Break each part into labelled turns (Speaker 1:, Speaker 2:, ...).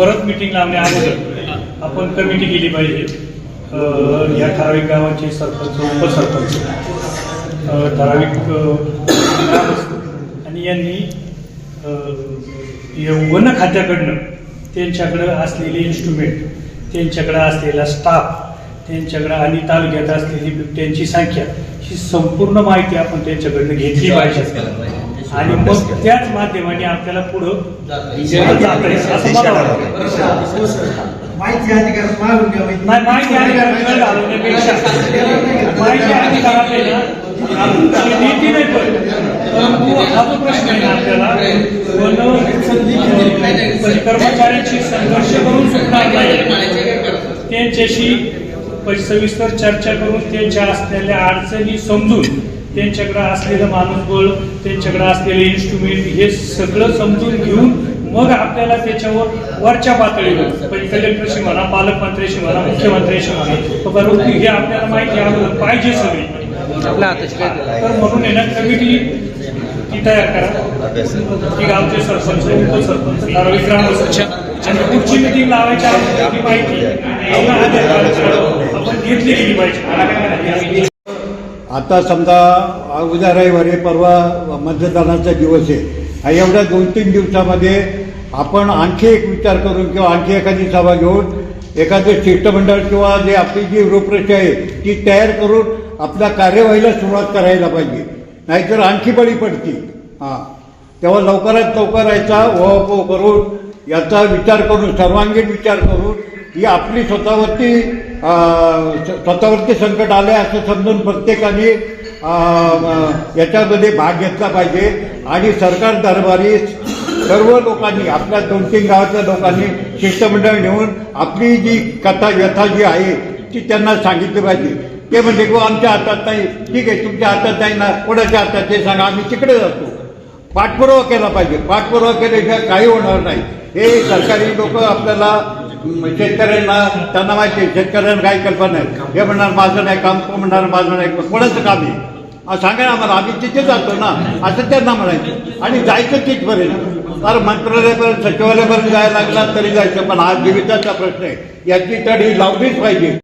Speaker 1: परत मिटिंग लावण्या अगोदर आपण कमिटी केली पाहिजे. या ठराविक गावाचे सरपंच उपसरपंच ठराविक आणि यांनी वन खात्याकडनं त्यांच्याकडं असलेले इन्स्ट्रुमेंट त्यांच्याकडं असलेला स्टाफ त्यांच्याकडं आणि तालुक्यात असलेली त्यांची संख्या ही संपूर्ण माहिती आपण त्यांच्याकडनं घेतली पाहिजे. आणि मग त्याच माध्यमाने आपल्याला पुढं.
Speaker 2: माहिती
Speaker 1: घालवण्यापेक्षा माहिती नीती नाही पण परंतु हा जो प्रश्न आहे आपल्याला कर्मचाऱ्यांशी संघर्ष करून सुटणार नाही त्यांच्याशी सविस्तर चर्चा करून त्यांच्या असलेल्या अडचणी समजून त्यांच्याकडे असलेलं माणूसबळ त्यांच्याकडे असलेले इन्स्ट्रुमेंट हे सगळं समजून घेऊन मग आपल्याला त्याच्यावर वरच्या पातळीवर म्हणजे कलेक्टरशी म्हणा पालकमंत्र्याशी म्हणा मुख्यमंत्र्याशी म्हणा परंतु हे आपल्याला माहिती अगोदर पाहिजे सगळी. तर म्हणून आहे ना कमिटी ती तयार करा. ती गावचे सरपंच उपसरपंच ठराविक आणि पुढची मिटिंग ही माहिती आपण घेतली गेली पाहिजे.
Speaker 3: आता समजा उद्या रविवारी परवा मतदानाचा दिवस आहे. एवढ्या दोन तीन दिवसामध्ये आपण आणखी एक विचार करून किंवा आणखी एखादी सभा घेऊन एखादं शिष्टमंडळ किंवा जे आपली जी रूपरेषा आहे ती तयार करून आपल्या कार्यवाहीला सुरुवात करायला पाहिजे. नाहीतर आणखी बळी पडती हां. तेव्हा लवकरात लवकर याचा ओहापोह करून याचा विचार करून सर्वांगीण विचार करून ही आपली स्वतःवरती स्वतःवरती संकट आले असं समजून प्रत्येकाने याच्यामध्ये भाग घेतला पाहिजे. आणि सरकार दरबारी सर्व लोकांनी आपल्या दोन तीन गावातल्या लोकांनी शिष्टमंडळ नेऊन आपली जी कथा व्यथा जी आहे ती त्यांना सांगितली पाहिजे. ते म्हणजे गो आमच्या हातात नाही. ठीक आहे तुमच्या हातात नाही ना कोणाच्या हातात ते सांगा आम्ही तिकडे जातो. पाठपुरावा केला पाहिजे. पाठपुरावा केल्याशिवाय काही होणार नाही. हे सरकारी लोक आपल्याला शेतकऱ्यांना त्यांना माहिती शेतकऱ्यांना काही कल्पना नाही. हे म्हणणार माझं नाही काम तो म्हणणार माझं नाही. कोणाचं काम आहे? सांगा ना आम्हाला आम्ही तिथे जातो ना असं त्यांना म्हणायचं. आणि जायचं तिथपर्यंत तर मंत्रालयापर्यंत सचिवालयापर्यंत जायला लागला तरी जायचं पण हा जीविताचा प्रश्न आहे. याची तडी लावलीच पाहिजे.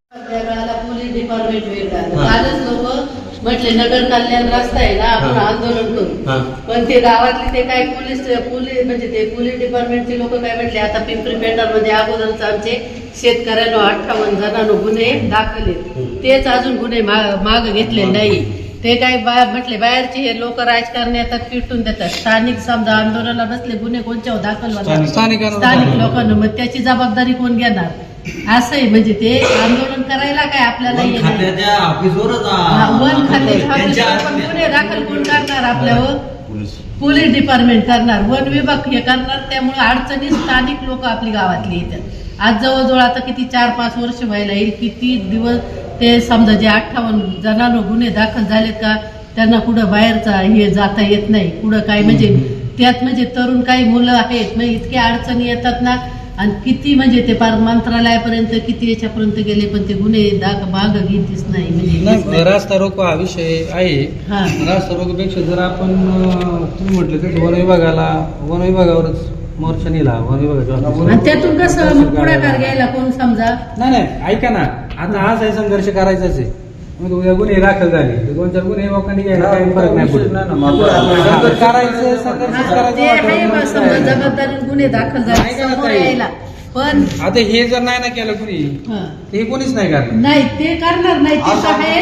Speaker 4: म्हटले नगर कल्याण रस्ता आहे ना आपण आंदोलन करू. पण ते गावातले ते काय पोलीस पोलीस म्हणजे ते पोलीस डिपार्टमेंटचे लोक काय म्हटले आता पिंपरी पेंढारमध्ये अगोदरच आमचे शेतकऱ्यांना अठ्ठावन्न जणांनो गुन्हे दाखल आहेत. तेच अजून गुन्हे माग घेतले नाही ते काय बा म्हटले बाहेरचे हे लोक राजकारण येतात पिटून देतात. स्थानिक समजा आंदोलनाला बसले गुन्हे कोणच्यावर दाखल होणार? स्थानिक. लोकांना मग त्याची जबाबदारी कोण घेणार? असं आहे म्हणजे ते आंदोलन करायला काय आपल्याला
Speaker 5: वन
Speaker 4: हे नाही.
Speaker 5: खात्याच्या ऑफिसवरच
Speaker 4: हा, वन खात्याच्या
Speaker 5: त्यांच्या
Speaker 4: ऑफिसवर पण गुन्हे दाखल कोण करणार आपल्यावर? पोलीस. डिपार्टमेंट करणार. वन विभाग हे करणार त्यामुळे अडचणी स्थानिक लोक आपली गावातली येतात. आज जवळजवळ आता किती चार पाच वर्ष व्हायला येईल किती दिवस ते समजा जे अठ्ठावन्न जणांवर गुन्हे दाखल झालेत का त्यांना कुठं बाहेरचा हे जाता येत नाही. कुठं काय म्हणजे त्यात म्हणजे तरुण काही मुलं आहेत मग इतक्या अडचणी येतात ना. आणि किती म्हणजे ते पार मंत्रालयापर्यंत किती याच्यापर्यंत गेले पण ते गुन्हे दाख माग घेतीच नाही. म्हणजे
Speaker 6: रास्ता रोको हा विषय आहे. रास्ता रोकोपेक्षा जर आपण तुम्ही म्हटलं तर वन विभागाला वन विभागावरच मोर्चा नेला वन विभागाच्या
Speaker 4: आणि त्यातून कसं मग पुढाकार घ्यायला कोण समजा?
Speaker 6: नाही नाही ऐका ना. आता आज आहे संघर्ष करायचाच आहे. मग उद्या गुन्हे दाखल झाले. तर दोन चार गुन्हे लोकांनी घ्यायला काही फरक नाही पडत. करायचं संघर्षच
Speaker 4: हा, ते आहे
Speaker 6: करायचं
Speaker 4: बा, समजा जबाबदारी गुन्हे दाखल झाले
Speaker 6: ऐका ना
Speaker 4: समोर
Speaker 6: ताई.
Speaker 4: यायला. पण
Speaker 6: आता हे जर नाही ना केलं कुणी
Speaker 4: हा.
Speaker 6: कोणीच नाही करणार.
Speaker 4: नाही ते करणार नाही. ते तर आहे.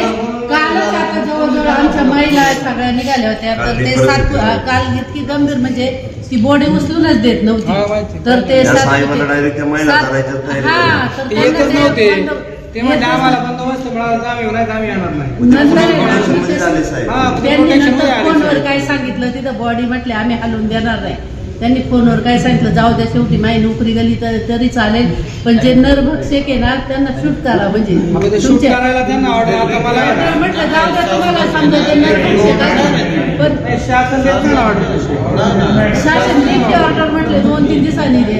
Speaker 4: कालच आता जवळजवळ आमच्या महिला सगळ्या निघाल्या होत्या. तर ते सात हा, काल इतकी गंभीर म्हणजे ती बॉडी उचलूनच देत
Speaker 6: हा,
Speaker 4: नव्हती. तर ते
Speaker 7: या
Speaker 4: सात-
Speaker 7: साहेबाला direct त्या महिला
Speaker 4: सात-
Speaker 7: करायच्याच नाही.
Speaker 4: हा, तर
Speaker 6: ते
Speaker 4: त्यांना
Speaker 6: येतच
Speaker 4: ते
Speaker 6: नव्हते
Speaker 4: बंद-
Speaker 6: ते म्हणजे
Speaker 4: येतच
Speaker 6: आम्हाला
Speaker 4: नव्हते.
Speaker 6: बंदोबस्त मिळाला आम्ही नाही तर आम्ही येणार नाही
Speaker 4: नंतर आहे ना,
Speaker 7: Protection मध्ये
Speaker 4: विशेष-
Speaker 7: झाले साहेब.
Speaker 6: हा,
Speaker 4: त्यांनी
Speaker 6: protection मध्ये
Speaker 4: नंतर
Speaker 6: आले
Speaker 4: फोनवर
Speaker 6: साहेब.
Speaker 4: काय सांगितलं तिथं बॉडी म्हटले आम्ही हलवून देणार नाही त्यांनी फोनवर काय सांगितलं जाऊ द्या शेवटी माझी नोकरी गेली तर तरी चालेल पण जे नरभक्षक आहे ना त्यांना शूट करा म्हणजे
Speaker 6: आता ते शूट
Speaker 4: तुमच्या-
Speaker 6: करायला त्यांना ऑर्डर आता मला
Speaker 4: तर म्हटलं जाऊ द्या तुम्हाला समजा जे नरभक्षक आहे.
Speaker 6: शासन देत नाही ऑर्डर
Speaker 4: शासन लेखी ऑर्डर म्हटले दोन तीन दिवसांनी दे.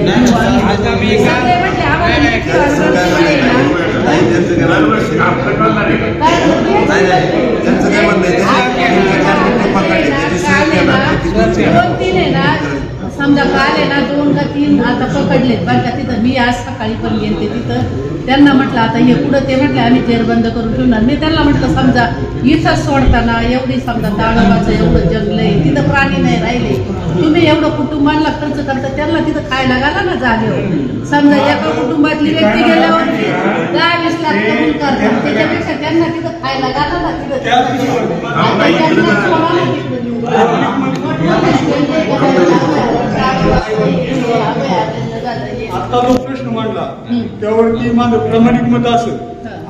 Speaker 4: सगळे म्हटले आम्हाला ऑर्डर ना. दोन तीन आहे ना. समजा काल आहे ना दोन का तीन आता पकडलेत. बरं का तिथं मी आज सकाळी पण गेलते तिथं. त्यांना म्हटलं आता हे पुढं ते म्हटलं आम्ही जेर बंद करून ठेवणार. मी त्यांना म्हटलं समजा इथं सोडताना एवढी समजा ताडोबाचं एवढं जंगल आहे तिथं प्राणी नाही राहिले. तुम्ही एवढं कुटुंबांना खर्च करता त्यांना तिथं खायला घाला ना जागेवर. समजा एका कुटुंबातली व्यक्ती गेल्यावर दहा वीस लाख करून करतात. त्याच्यापेक्षा त्यांना तिथं खायला घाला ना तिथं. त्यांना सोडा ना नेऊन.
Speaker 5: आता जो प्रश्न मांडला त्यावरती माझं प्रामाणिक मत असं.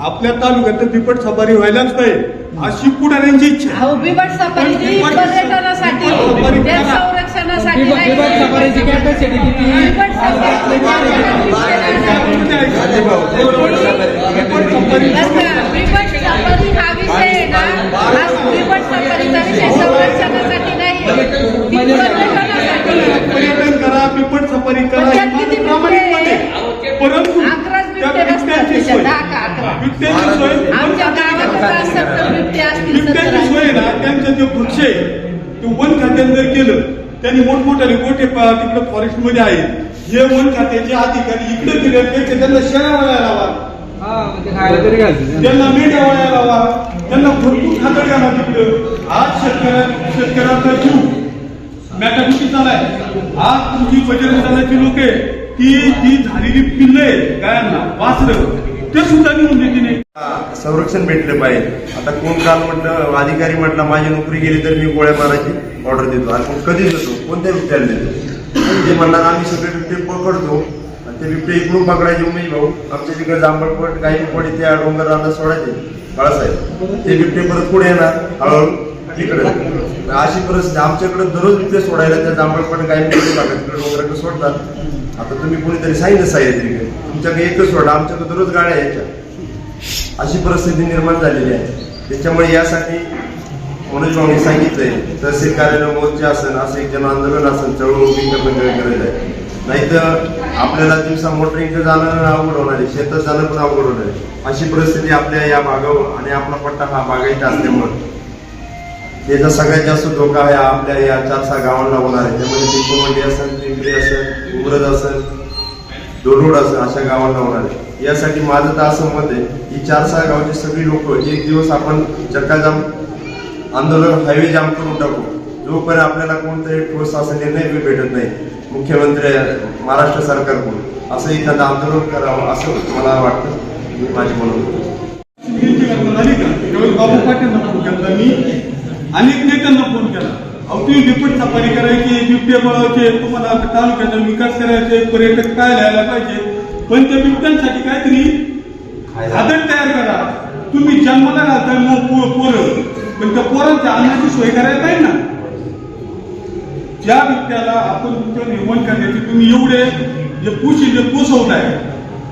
Speaker 5: आपल्या तालुक्यात तर बिपट सफारी व्हायलाच पाहिजे अशी पुढाऱ्यांची इच्छा
Speaker 4: बिबट सफारी जी पर्यटनासाठी संरक्षणासाठी
Speaker 6: बिबट
Speaker 4: नाही.
Speaker 6: बिबट सफारीची कॅपॅसिटी किती
Speaker 4: बिबट सफारी बिबट सफारी हा विषय आहे ना हा बिबट सफारीचा विषय संरक्षणासाठी नाही ती पर्यटनासाठी
Speaker 5: पर्यटन करा बिपट सफारी करा
Speaker 4: पण
Speaker 5: हे
Speaker 4: त्यात
Speaker 5: माझं
Speaker 4: किती
Speaker 5: प्रामाणिक
Speaker 4: बिबटे
Speaker 5: मत आहे परंतु
Speaker 4: अकराच
Speaker 5: त्या
Speaker 4: बिबटे बसतात
Speaker 5: बिबट्यांची
Speaker 4: त्याच्यात,
Speaker 5: सोय
Speaker 4: दहा का अकरा.
Speaker 5: बिबट्यांची सोय
Speaker 4: आमच्या गावात सत्तर बिबटे असतील
Speaker 5: बिबट्यांची
Speaker 4: सत्तर
Speaker 5: सोय आहे ना त्यांचं जे वृक्ष आहे ते वन खात्याने जर केलं त्यांनी मोठमोठ्याने गोटे तिकडे फॉरेस्टमध्ये आहेत हे वन खात्याचे अधिकारी इकडे गेल्यापेक्षा त्यांना शेळ्या वळायला लावा.
Speaker 6: हा म्हणजे
Speaker 5: त्यांना मेंढ्या वळायला लावा. त्यांना भरपूर खातं घाला तिकडं. आज शेतकऱ्या शेतकऱ्यांचा जीव मॅटामिटी चालाय. आज तुमची बजरंग दलाची लोक ती जी झालेली पिल्ल आहे गायांना वासरं. ते सुद्धा निघून देते नाही.
Speaker 7: संरक्षण भेटलं पाहिजे. आता कोण काल म्हटलं अधिकारी म्हटलं माझी नोकरी गेली तर मी गोळ्या मारायची. ऑर्डर देतो. आणि मग कधी देतो कोणत्या बिबट्याला देतो. ते म्हणणार आम्ही सगळे बिबटे पकडतो. आणि ते बिबटे इकडून पकडायचे उमेश भाऊ आमच्या तिकडे जांभळपट काही पडी त्या डोंगर रांना सोडायचे. बाळासाहेब ते बिबटे परत पुढे येणार? हळूहळू तिकडे अशी परिस्थिती आमच्याकडे दररोज बिबटे सोडायला त्या जांभळपट काही तिकडे डोंगराकडे सोडतात. आता तुम्ही कोणीतरी सांगितलं साहित्य तुमच्याकडे एकच सोडा आमच्याकडे दररोज गाड्या यायच्या. अशी परिस्थिती निर्माण झालेली आहे. त्याच्यामुळे यासाठी मनोज आम्ही सांगितलंय तहसील कार्यालय मोर्चे असेल असं एक जन आंदोलन असेल चळवळ उभी करणं गरज आहे. नाहीतर आपल्याला दिवसा मोटरिंगचं जाणं अवघड होणार आहे शेतात जाणं पण अवघड होणार आहे. अशी परिस्थिती आपल्या या भागावर आणि आपला पट्टा हा बागायत असल्यामुळे. त्याचा सगळ्यात जास्त धोका आहे आपल्या या चार सहा गावांना होणार आहे. त्यामध्ये पिंपमंडी असेल पिंपरी असेल उमरज असेल दोडोड असेल अशा गावांना होणार आहे. यासाठी माझं तर असं मत आहे की चार सहा गावची सगळी लोक एक दिवस आपण चक्काजाम आंदोलन हायवे जाम करून टाकू. जोपर्यंत आपल्याला कोणताही ठोस असा निर्णय बी भेटत नाही मुख्यमंत्री महाराष्ट्र सरकारकडून असं एखादं आंदोलन करावं असं मला वाटतं. मी माझी म्हणून
Speaker 5: अनेक नेत्यांना फोन केला. अहो तुम्ही बिपट सफारी करायची बिबटे पळवायचे तुम्हाला तालुक्याचा विकास करायचे पर्यटक काय लिहायला पाहिजे. पण त्या बिबट्यांसाठी काहीतरी आदत तयार करा. तुम्ही जन्माला घालताय मग पोरं. पण त्या पोरांच्या अन्नाची सोय करायला पाहिजे ना? ज्या बिबट्याला आपण तुमच्या निर्माण करण्याची तुम्ही एवढे जे पुशी जे पोसवताय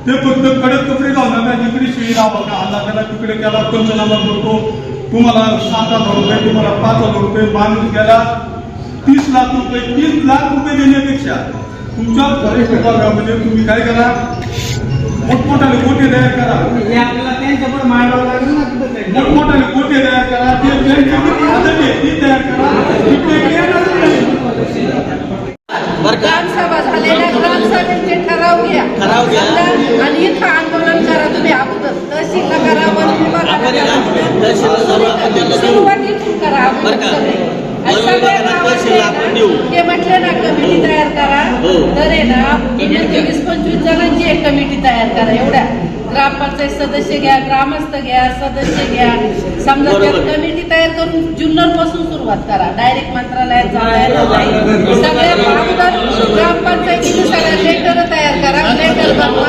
Speaker 5: ते फक्त कडक कपडे घालून नका जिकडे शेळी बघा आला त्याला तिकडे त्याला पंचनामा करतो. तुम्हाला सात हजार रुपये तुम्हाला पाच हजार रुपये माणूस गेला तीस लाख रुपये तीस लाख रुपये देण्यापेक्षा तुमच्या फॉरेस्ट विभागामध्ये तुम्ही काय करा? मोठमोठाले गोटे तयार करा?
Speaker 6: हे आपल्याला त्यांच्या पण मांडावं लागेल ना तिथं काही.
Speaker 5: मोठमोठाले गोटे तयार करा? ते तयार करा. बिबटे येणारच नाही.
Speaker 4: ग्रामसभा झालेल्या ग्रामसभेचे ठराव घ्या. आणि इथं आंदोलन करा तुम्ही अगोदर. तहसीलला करा वन विभागाला करा. सुरुवात इथून करा अगोदर ते म्हटले ना कमिटी तयार करा. तर आहे ना वीस पंचवीस जणांची एक कमिटी तयार करा एवढ्या. ग्रामपंचायत सदस्य घ्या ग्रामस्थ घ्या सदस्य घ्या. समजा कमिटी तयार करून जुन्नरपासून सुरुवात करा. डायरेक्ट मंत्रालयात जायला नाही सगळ्या अगोदर ग्रामपंचायतीने सगळ्या लेटर तयार करा लेटर बनवा.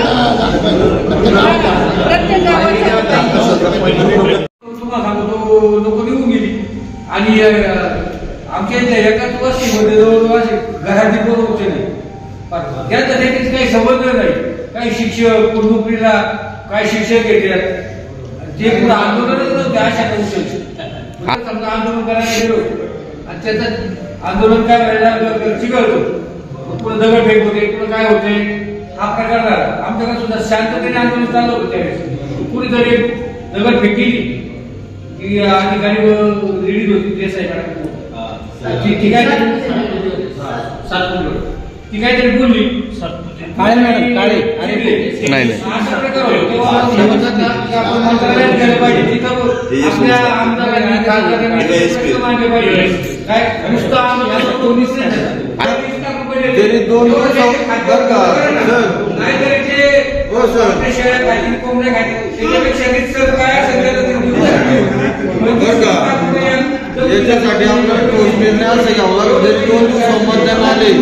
Speaker 4: प्रत्येक गावाच्या
Speaker 8: तुम्हाला सांगतो लोक निघून गेली. आणि आमच्या इथल्या एकाच वस्तीमध्ये जवळजवळ असे घरातील पोरं होते नाही. पण त्यांचा देखील काही संबंध नाही काही शिक्षक नोकरीला काय शिक्षक येतात ते पुढे आंदोलनच नव्हते अशा कौशल समजा आंदोलन करायला गेलो आणि त्याचं आंदोलन काय करायला चिघळतो पुढे दगड फेक होते पुढे काय होते? हा प्रकार झाला. आमच्याकडे सुद्धा शांततेने आंदोलन चाललं होतं त्यावेळेस. कुणीतरी दगड फेक केली. की अधिकारी रिलीज होती देसाई मॅडम ती काय सातपूर ती काहीतरी बोलली.
Speaker 6: काळे मॅडम, काळे. अरे,
Speaker 9: नाही,
Speaker 2: तरी दोन वर्ष बरं का, हो, सर.
Speaker 8: कोंबड्या खातील. त्याच्यापेक्षा काय असेल.
Speaker 2: बरं का? याच्यासाठी आपल्याला ठोस असं घ्यावा लागेल दोन दिवस मतदान आले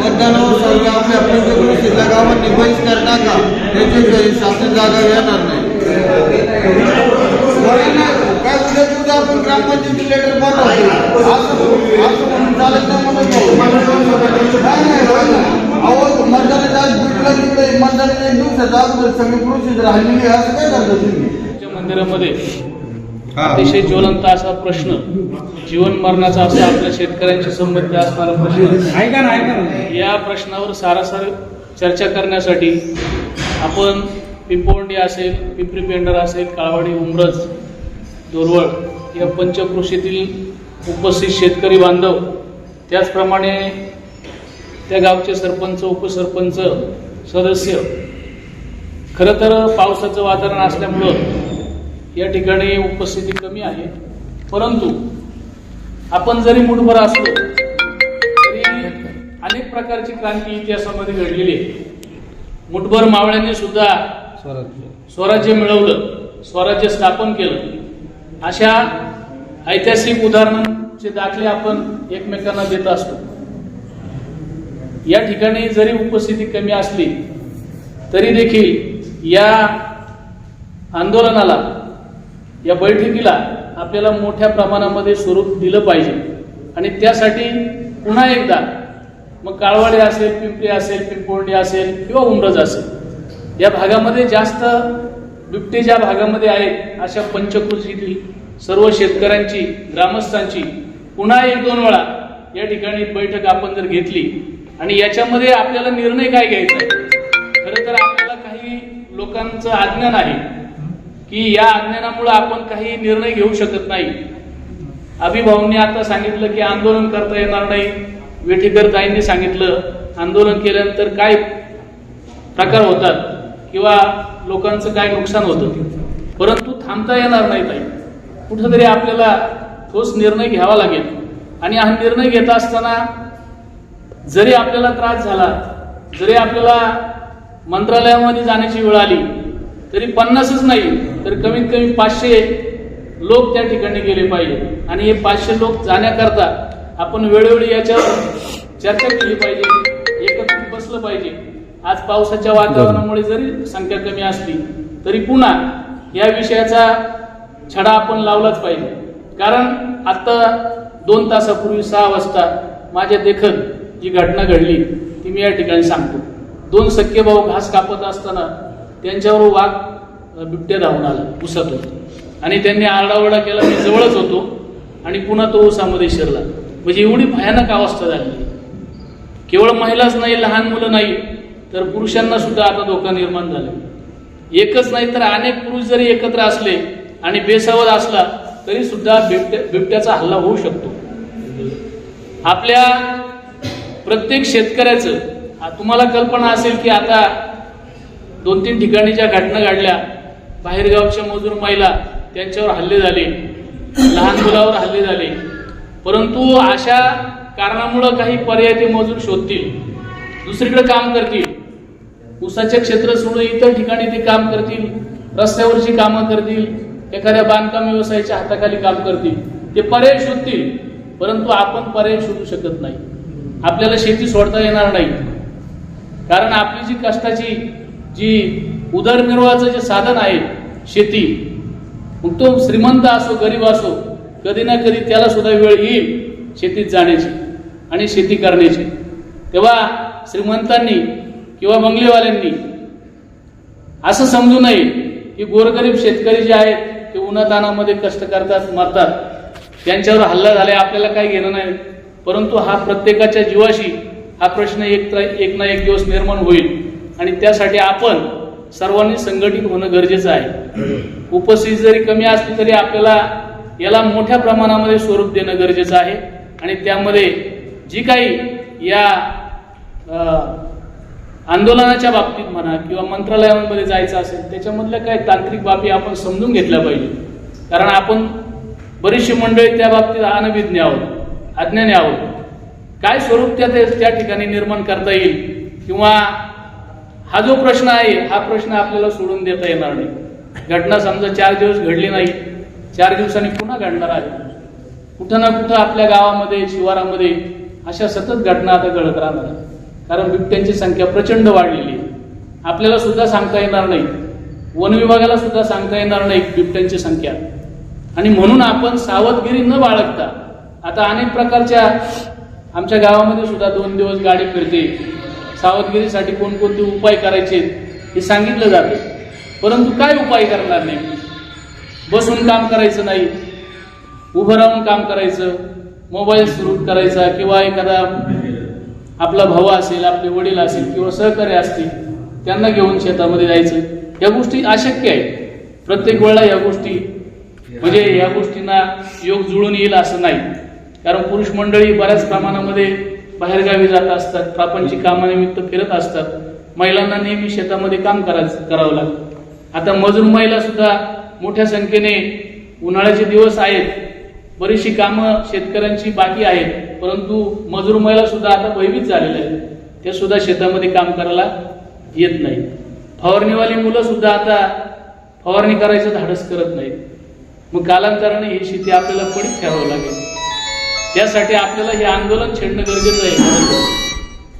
Speaker 2: मतदानावर सर्व आपल्या पंचकृषीतल्या गावांनी बहिष्कार टाका त्याची शासन जागा येणार नाही. काय उद्या आपण ग्रामपंचायती लेटर बनवतो असं असं म्हणून चालत नाही म्हणून अहो मतदानाच्या आज तिकडे मतदानाच्या एक सगळी प्रोसिजर असं काय करता तुम्ही?
Speaker 10: मंदिरामध्ये अतिशय ज्वलंत असा प्रश्न. जीवन मरणाचा असा आपल्या शेतकऱ्यांशी संबंधित असणारा प्रश्न. या प्रश्नावर सारासार चर्चा करण्यासाठी आपण पिंपोंडी असेल पिंपरी पेंढर असेल काळवाडी उमरज दोरवड या पंचकृषीतील उपस्थित शेतकरी बांधव त्याचप्रमाणे त्या गावचे सरपंच उपसरपंच सदस्य. खरं तर पावसाचं वातावरण असल्यामुळं या ठिकाणी उपस्थिती कमी आहे. परंतु आपण जरी मुठभर असलो तरी अनेक प्रकारची क्रांती इतिहासामध्ये घडलेली आहे. मुठभर मावळ्यांनी सुद्धा स्वराज्य. मिळवलं स्वराज्य स्थापन केलं. अशा ऐतिहासिक उदाहरणांचे दाखले आपण एकमेकांना देत असतो. या ठिकाणी जरी उपस्थिती कमी असली तरी देखील या आंदोलनाला या बैठकीला आपल्याला मोठ्या प्रमाणामध्ये स्वरूप दिलं पाहिजे. आणि त्यासाठी पुन्हा एकदा मग काळवाडे असेल पिंपरी असेल पिंपोर्डी असेल किंवा उमरज असेल या भागामध्ये जास्त बिबटे ज्या भागामध्ये आहेत अशा पंचकृषीतील सर्व शेतकऱ्यांची ग्रामस्थांची पुन्हा एक दोन वेळा या ठिकाणी बैठक आपण जर घेतली आणि याच्यामध्ये आपल्याला निर्णय काय घ्यायचा आहे? खरं तर आपल्याला काही लोकांचं आज्ञान आहे की या अज्ञानामुळे आपण काही निर्णय घेऊ शकत नाही. अभिभाऊंनी आता सांगितलं की आंदोलन करता येणार नाही. वेठेकर ताईंनी सांगितलं आंदोलन केल्यानंतर काय प्रकार होतात किंवा लोकांचं काय नुकसान होतं? परंतु थांबता येणार नाही ताई. कुठंतरी आपल्याला ठोस निर्णय घ्यावा लागेल. आणि हा निर्णय घेत असताना जरी आपल्याला त्रास झाला जरी आपल्याला मंत्रालयामध्ये जाण्याची वेळ आली तरी पन्नासच नाही तर कमीत कमी पाचशे लोक त्या ठिकाणी गेले पाहिजे. आणि हे पाचशे लोक जाण्याकरता आपण वेळोवेळी याच्यावर चर्चा केली पाहिजे एकत्रित बसलं पाहिजे. आज पावसाच्या वातावरणामुळे जरी संख्या कमी असली तरी पुन्हा या विषयाचा छडा आपण लावलाच पाहिजे. कारण आता दोन तासापूर्वी सहा वाजता माझ्या देखत जी घटना घडली ती मी या ठिकाणी सांगतो. दोन सख्खे भाऊ घास कापत असताना त्यांच्यावर वाघ बिबट्या धावून आला उसात आणि त्यांनी आरडाओरडा केला मी जवळच होतो आणि पुन्हा तो उसामध्ये शिरला. म्हणजे एवढी भयानक अवस्था झाली. केवळ महिलाच नाही लहान मुलं नाही तर पुरुषांना सुद्धा आता धोका निर्माण झाला. एकच नाही तर अनेक पुरुष जरी एकत्र असले आणि बेसावध असला तरी सुद्धा बिबट्या बिबट्याचा हल्ला होऊ शकतो. आपल्या प्रत्येक शेतकऱ्याचं तुम्हाला कल्पना असेल की आता दोन तीन ठिकाणी ज्या घटना घडल्या बाहेरगावच्या मजूर महिला त्यांच्यावर हल्ले झाले लहान मुलावर हल्ले झाले. परंतु अशा कारणामुळं काही पर्याय ते मजूर शोधतील दुसरीकडे काम करतील. उसाचे क्षेत्र सोडून इतर ठिकाणी ते काम करतील रस्त्यावरची कामं करतील एखाद्या बांधकाम व्यवसायाच्या हाताखाली काम करतील. ते पर्याय शोधतील परंतु आपण पर्याय शोधू शकत नाही. आपल्याला शेती सोडता येणार नाही. कारण आपली जी कष्टाची जी उदरनिर्वाहाचं जे साधन आहे शेती मग तो श्रीमंत असो गरीब असो कधी ना कधी त्याला सुद्धा वेळ येईल शेतीत जाण्याची आणि शेती करण्याची. तेव्हा श्रीमंतांनी किंवा बंगलेवाल्यांनी असं समजू नये की गोरगरीब शेतकरी जे आहेत ते उन्हातानामध्ये कष्ट करतात मरतात. त्यांच्यावर हल्ला झाला आपल्याला काही घेणं नाही. परंतु हा प्रत्येकाच्या जीवाशी हा प्रश्न एक एक ना एक दिवस निर्माण होईल. आणि त्यासाठी आपण सर्वांनी संघटित होणं गरजेचं आहे. उपस्थिती जरी कमी असली तरी आपल्याला याला मोठ्या प्रमाणामध्ये स्वरूप देणं गरजेचं आहे. आणि त्यामध्ये जी काही या आंदोलनाच्या बाबतीत म्हणा किंवा मंत्रालयामध्ये जायचं असेल त्याच्यामधल्या काय तांत्रिक बाबी आपण समजून घेतल्या पाहिजे. कारण आपण बरीचशी मंडळी त्या बाबतीत अनभिज्ञ आहोत अज्ञानी आहोत. काय स्वरूप त्या त्या ठिकाणी निर्माण करता येईल किंवा हा जो प्रश्न आहे हा प्रश्न आपल्याला सोडून देता येणार नाही. घटना समजा चार दिवस घडली नाही चार दिवसांनी पुन्हा घडणार आहे. कुठं ना कुठं आपल्या गावामध्ये शिवारामध्ये अशा सतत घटना आता घडत राहणार कारण बिबट्यांची संख्या प्रचंड वाढलेली आहे. आपल्याला सुद्धा सांगता येणार नाही. वन विभागाला सुद्धा सांगता येणार नाही बिबट्यांची संख्या. आणि म्हणून आपण सावधगिरी न बाळगता आता अनेक प्रकारच्या आमच्या गावामध्ये सुद्धा दोन दिवस गाडी फिरते. सावधगिरीसाठी कोणकोणते उपाय करायचे हे सांगितलं जातं. परंतु काय उपाय करणार नाही? बसून काम करायचं नाही. उभं राहून काम करायचं. मोबाईल सुरू करायचा किंवा एखादा आपला भाऊ असेल आपले वडील असेल किंवा सहकारी असतील त्यांना घेऊन शेतामध्ये जायचं. या गोष्टी अशक्य आहेत. प्रत्येक वेळेला या गोष्टी म्हणजे या गोष्टींना योग जुळून येईल असं नाही. कारण पुरुष मंडळी बऱ्याच प्रमाणामध्ये बाहेरगावी जात असतात प्रापंचिक कामानिमित्त फिरत असतात. महिलांना नेहमी शेतामध्ये काम करायचं करावं लागतं. आता मजूर महिला सुद्धा मोठ्या संख्येने उन्हाळ्याचे दिवस आहेत. बरीचशी कामं शेतकऱ्यांची बाकी आहेत. परंतु मजूर महिला सुद्धा आता भयभीत झालेल्या आहेत. त्या सुद्धा शेतामध्ये काम करायला येत नाही फवारणीवाली मुलं सुद्धा आता फवारणी करायचं धाडस करत नाहीत. मग कालांतराने ही शेती आपल्याला पडीत ठेवावं लागेल. त्यासाठी आपल्याला हे आंदोलन छेडणं गरजेचं आहे.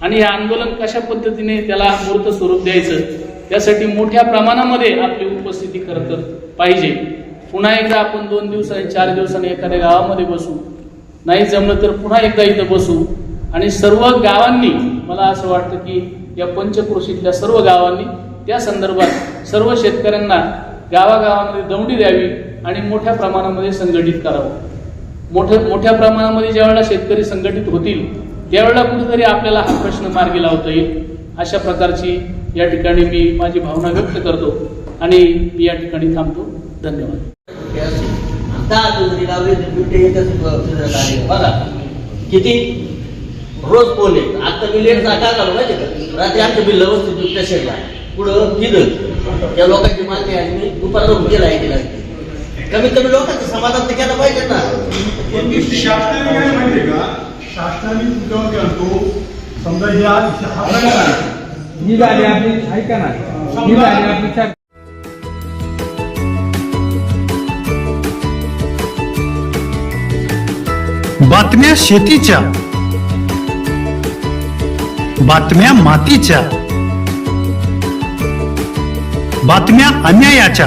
Speaker 10: आणि हे आंदोलन कशा पद्धतीने त्याला मूर्त स्वरूप द्यायचं त्यासाठी मोठ्या प्रमाणामध्ये आपली उपस्थिती खरं तर पाहिजे. पुन्हा एकदा आपण दोन दिवसांनी चार दिवसांनी एखाद्या गावामध्ये बसू. नाही जमलं तर पुन्हा एकदा इथं बसू. आणि सर्व गावांनी मला असं वाटतं की या पंचक्रोशीतल्या सर्व गावांनी त्या संदर्भात सर्व शेतकऱ्यांना गावागावामध्ये दौंडी द्यावी आणि मोठ्या प्रमाणामध्ये संघटित करावं. मोठ्या मोठ्या प्रमाणामध्ये ज्या वेळेला शेतकरी संघटित होतील त्यावेळेला कुठेतरी आपल्याला हा प्रश्न मार्गी लावता येईल. अशा प्रकारची या ठिकाणी मी माझी भावना व्यक्त करतो आणि मी या ठिकाणी थांबतो. धन्यवाद.
Speaker 9: बघा किती रोज पोले आता मी लेट काय झालं माहिती का? रात्री आमच्या बिल व्यवस्थित बिबट्या शेडला. पुढं तिथं त्या लोकांची मागणी आहे मी दुपारला केला आहे कमीत कमी लोकांचं समाधान केलं पाहिजे
Speaker 5: पण शासनाने काय माहितीये का शासनाने तुझ्यावर घालतो समजा हे आज हा। प्रकार आहे.
Speaker 6: झाली आपली ऐका ना झाली आपली चार
Speaker 11: बातम्या शेतीच्या बातम्या मातीच्या बातम्या अन्यायाच्या